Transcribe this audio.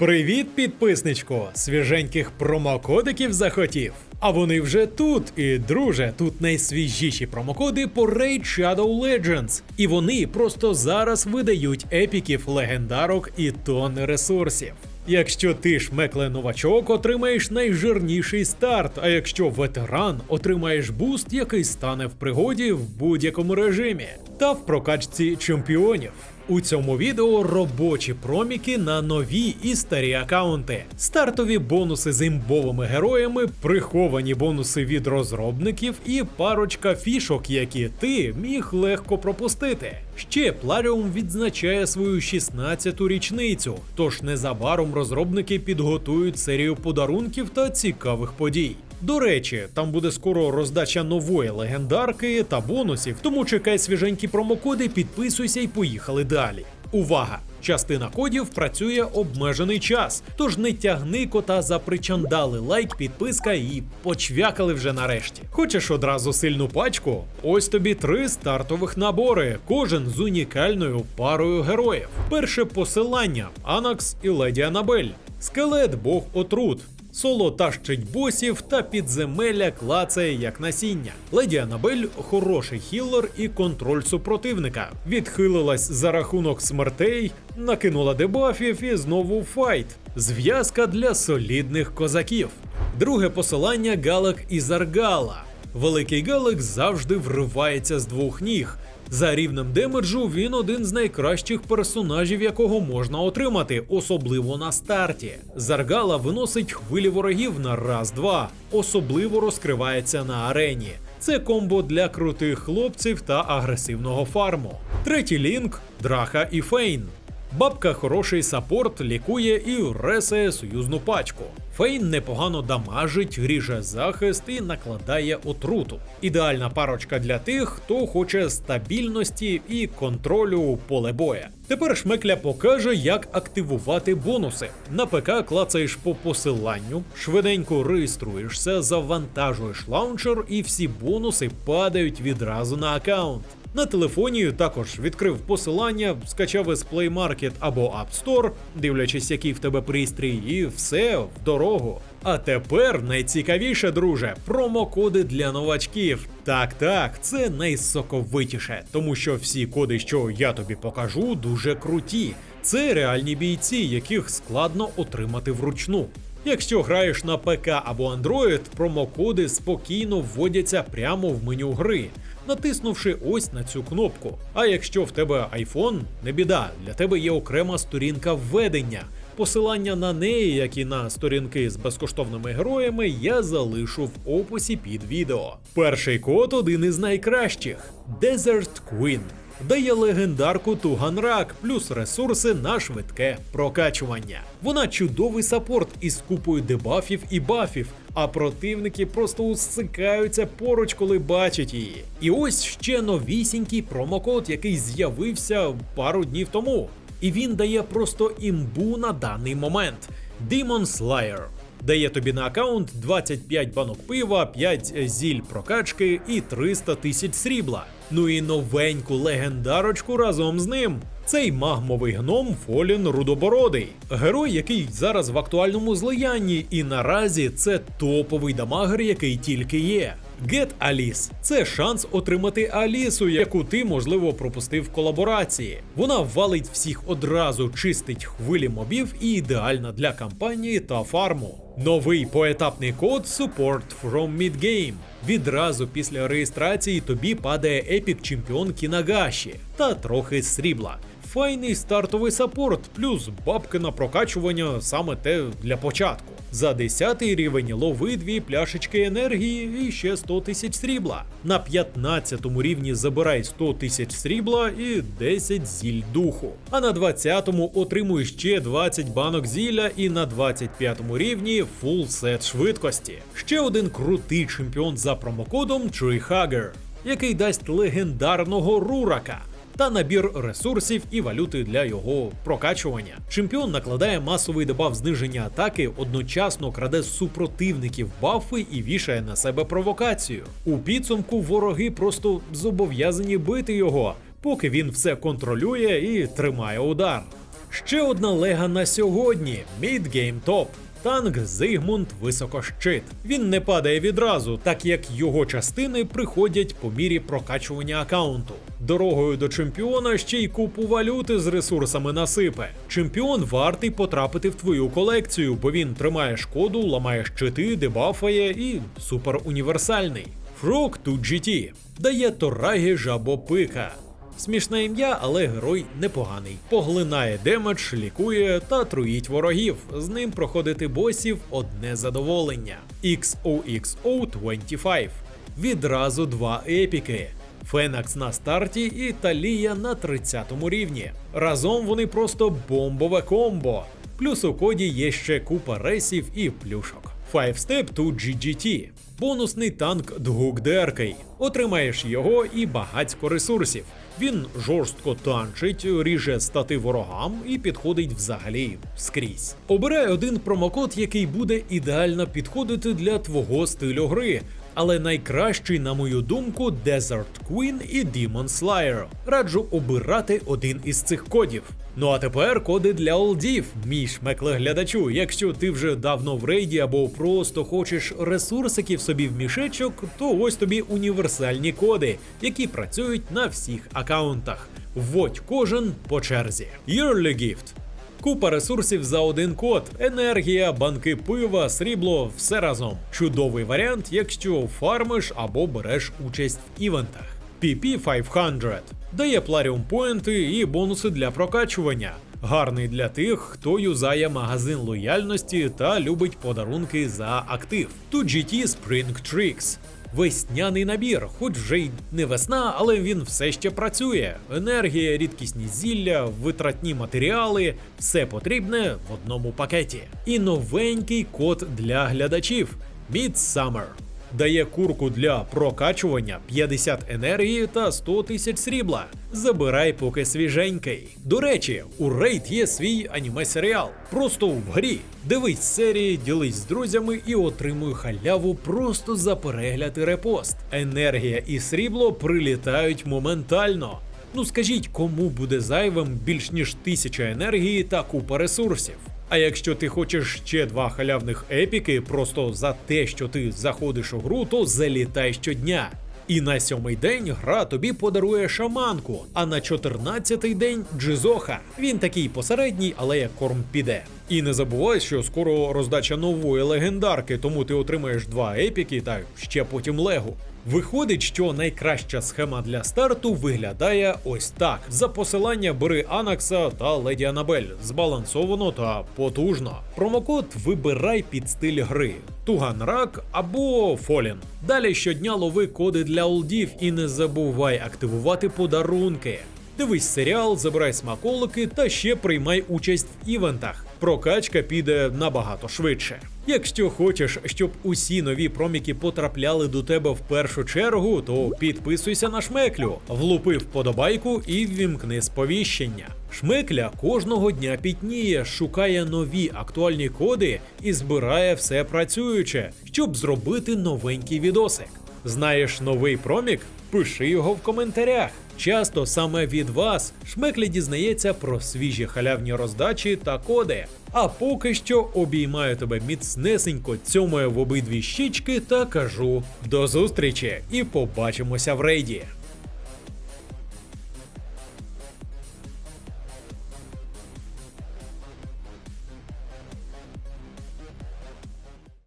Привіт, підписничко! Свіженьких промокодиків захотів. А вони вже тут. І друже, тут найсвіжіші промокоди по Raid Shadow Legends. І вони просто зараз видають епіків, легендарок і тонни ресурсів. Якщо ти шмекле новачок, отримаєш найжирніший старт. А якщо ветеран, отримаєш буст, який стане в пригоді в будь-якому режимі, та в прокачці чемпіонів. У цьому відео робочі проміки на нові і старі акаунти, стартові бонуси з імбовими героями, приховані бонуси від розробників і парочка фішок, які ти міг легко пропустити. Ще Пларіум відзначає свою 16-ту річницю, тож незабаром розробники підготують серію подарунків та цікавих подій. До речі, там буде скоро роздача нової легендарки та бонусів, тому чекай свіженькі промокоди, підписуйся і поїхали далі. Увага! Частина кодів працює обмежений час, тож не тягни кота за причандали, лайк, підписка і почвякали вже нарешті. Хочеш одразу сильну пачку? Ось тобі три стартових набори, кожен з унікальною парою героїв. Перше посилання Анакс і Леді Анабель, скелет Бог Отрут. Соло тащить босів та підземелля клацає як насіння. Леді Анабель хороший хіллер і контроль супротивника. Відхилилась за рахунок смертей, накинула дебафів і знову файт. Зв'язка для солідних козаків. Друге посилання Галак із Аргала. Великий Галак завжди вривається з двох ніг. За рівнем демеджу він один з найкращих персонажів, якого можна отримати, особливо на старті. Заргала виносить хвилі ворогів на раз-два, особливо розкривається на арені. Це комбо для крутих хлопців та агресивного фарму. Третій лінк Драха і Фейн. Бабка хороший сапорт лікує і ресає союзну пачку. Фейн непогано дамажить, ріже захист і накладає отруту. Ідеальна парочка для тих, хто хоче стабільності і контролю поле боя. Тепер шмекля покаже, як активувати бонуси. На ПК клацаєш по посиланню, швиденько реєструєшся, завантажуєш лаунчер, і всі бонуси падають відразу на аккаунт. На телефоні також відкрив посилання, скачав із Play Market або App Store, дивлячись, який в тебе пристрій, і все в дорогу. А тепер найцікавіше, друже, промокоди для новачків. Так, так, це найсоковитіше, тому що всі коди, що я тобі покажу, дуже круті. Це реальні бійці, яких складно отримати вручну. Якщо граєш на ПК або Android, промокоди спокійно вводяться прямо в меню гри, натиснувши ось на цю кнопку. А якщо в тебе iPhone, не біда, для тебе є окрема сторінка введення. Посилання на неї, як і на сторінки з безкоштовними героями, я залишу в описі під відео. Перший код один із найкращих Desert Queen. Дає легендарку Туганрак плюс ресурси на швидке прокачування. Вона чудовий саппорт із купою дебафів і бафів, а противники просто усикаються поруч, коли бачать її. І ось ще новісінький промокод, який з'явився пару днів тому. І він дає просто імбу на даний момент. Demon Slayer. Дає тобі на аккаунт 25 банок пива, 5 зіль прокачки і 300 тисяч срібла. Ну і новеньку легендарочку разом з ним. Цей магмовий гном Фолін Рудобородий, герой, який зараз в актуальному злиянні, і наразі це топовий дамагер, який тільки є. Get Alice – це шанс отримати Алісу, яку ти, можливо, пропустив в колаборації. Вона валить всіх одразу, чистить хвилі мобів і ідеальна для кампанії та фарму. Новий поетапний код Support from Midgame. Відразу після реєстрації тобі падає епік чемпіон Кінагаші та трохи срібла. Файний стартовий саппорт, плюс бабки на прокачування саме те для початку. За 10 рівень лови дві пляшечки енергії і ще 100 тисяч срібла. На 15 рівні забирай 100 тисяч срібла і 10 зіль духу. А на 20-му отримуй ще 20 банок зілля і на 25 рівні фул сет швидкості. Ще один крутий чемпіон за промокодом Treehugger, який дасть легендарного рурака та набір ресурсів і валюти для його прокачування. Чемпіон накладає масовий дебаф зниження атаки, одночасно краде супротивників бафи і вішає на себе провокацію. У підсумку вороги просто зобов'язані бити його, поки він все контролює і тримає удар. Ще одна лега на сьогодні: Midgame Top. Танк Зигмунд Високощит. Він не падає відразу, так як його частини приходять по мірі прокачування аккаунту. Дорогою до чемпіона ще й купу валюти з ресурсами насипе. Чемпіон вартий потрапити в твою колекцію, бо він тримає шкоду, ламає щити, дебафає і суперуніверсальний. Frog 2 GT дає Торагі жабопика. Смішне ім'я, але герой непоганий. Поглинає демедж, лікує та труїть ворогів. З ним проходити босів одне задоволення. XOXO25. Відразу два епіки. Фенакс на старті і Талія на 30 рівні. Разом вони просто бомбове комбо. Плюс у коді є ще купа рейсів і плюшок. Five Step to GGT. Бонусний танк Дгук Деркей. Отримаєш його і багатько ресурсів. Він жорстко танчить, ріже стати ворогам і підходить взагалі скрізь. Обирай один промокод, який буде ідеально підходити для твого стилю гри. Але найкращий, на мою думку, Desert Queen і Demon Slayer. Раджу обирати один із цих кодів. Ну а тепер коди для олдів, мій шмекле глядачу. Якщо ти вже давно в рейді або просто хочеш ресурсиків собі в мішечок, то ось тобі універсальні коди, які працюють на всіх аккаунтах. Вводь кожен по черзі. Yearly Gift. Купа ресурсів за один код, енергія, банки пива, срібло, все разом. Чудовий варіант, якщо фармиш або береш участь в івентах. PP500 дає пларіум поінти і бонуси для прокачування. Гарний для тих, хто юзає магазин лояльності та любить подарунки за актив. Тут GT Spring Tricks. Весняний набір, хоч вже й не весна, але він все ще працює. Енергія, рідкісні зілля, витратні матеріали все потрібне в одному пакеті. І новенький код для глядачів Midsummer. Дає курку для прокачування 50 енергії та 100 тисяч срібла. Забирай поки свіженький. До речі, у рейд є свій аніме-серіал. Просто в грі. Дивись серії, ділись з друзями і отримуй халяву просто за перегляд і репост. Енергія і срібло прилітають моментально. Ну скажіть, кому буде зайвим більш ніж тисяча енергії та купа ресурсів? А якщо ти хочеш ще два халявних епіки, просто за те, що ти заходиш у гру, то залітай щодня. І на сьомий день гра тобі подарує шаманку, а на чотирнадцятий день джизоха. Він такий посередній, але як корм піде. І не забувай, що скоро роздача нової легендарки, тому ти отримаєш два епіки та ще потім легу. Виходить, що найкраща схема для старту виглядає ось так: за посилання бери Анакса та Леді Анабель, збалансовано та потужно. Промокод вибирай під стиль гри. Туган Рак або Фолін. Далі щодня лови коди для олдів і не забувай активувати подарунки. Дивись серіал, забирай смаколики та ще приймай участь в івентах. Прокачка піде набагато швидше. Якщо хочеш, щоб усі нові проміки потрапляли до тебе в першу чергу, то підписуйся на шмеклю, влупи вподобайку і ввімкни сповіщення. Шмекля кожного дня пітніє, шукає нові актуальні коди і збирає все працююче, щоб зробити новенький відосик. Знаєш новий промік? Пиши його в коментарях. Часто саме від вас шмеклі дізнається про свіжі халявні роздачі та коди. А поки що обіймаю тебе міцнесенько, цьомаю в обидві щічки та кажу до зустрічі і побачимося в рейді.